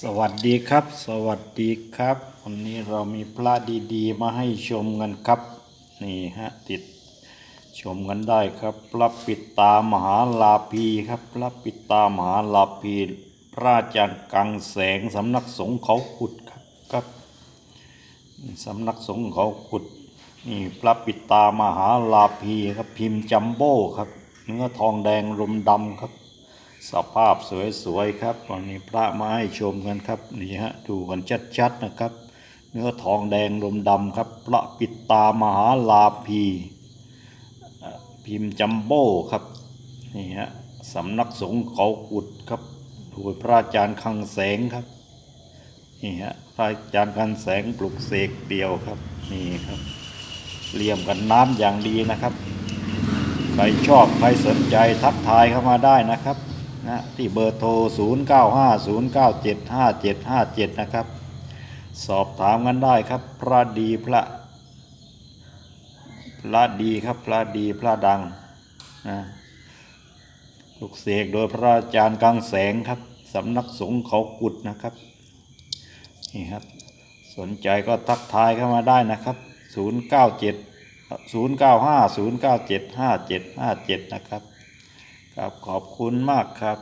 สวัสดีครับ สวัสดีครับ วันนี้เรามีพระดีๆ มาให้ชมกันครับ นี่ฮะติดชมกันได้ครับพระปิตามหาลาภีครับพระปิตามหาลาภีพระอาจารย์กังแสงสำนักสงฆ์เขาขุดครับครับสำนักสงฆ์เขาขุดนี่พระปิตามหาลาภีครับพิมพ์จัมโบ้ครับเนื้อทองแดงลมดำครับ สภาพสวยๆครับวันนี้พระมาให้ชมกันครับนี่ฮะดูกันชัดๆนะครับ เนื้อทองแดงลมดำครับ พระปิดตามหาลาภีพิมพ์จัมโบ้ครับนี่ฮะสำนักสงฆ์เขากุดครับโดยพระอาจารย์คังแสงครับนี่ฮะพระอาจารย์คังแสงปลุกเสกเดียวครับนี่ครับเลี่ยมกันน้ำอย่างดีนะครับใครชอบใครสนใจทักทายเข้ามาได้นะครับ นะที่เบอร์โทร 0 9 5 0 9 7 5 7 5 7 นะครับ สอบถามกันได้ครับ พระดีพระ พระดีครับพระดีพระดังนะลูกเสกโดยพระอาจารย์กังแสงครับสำนักสงฆ์เขากุดนะครับนี่ครับ สนใจก็ทักทายเข้ามาได้นะครับ 097 095 097 5757 นะครับ ครับขอบคุณมากครับ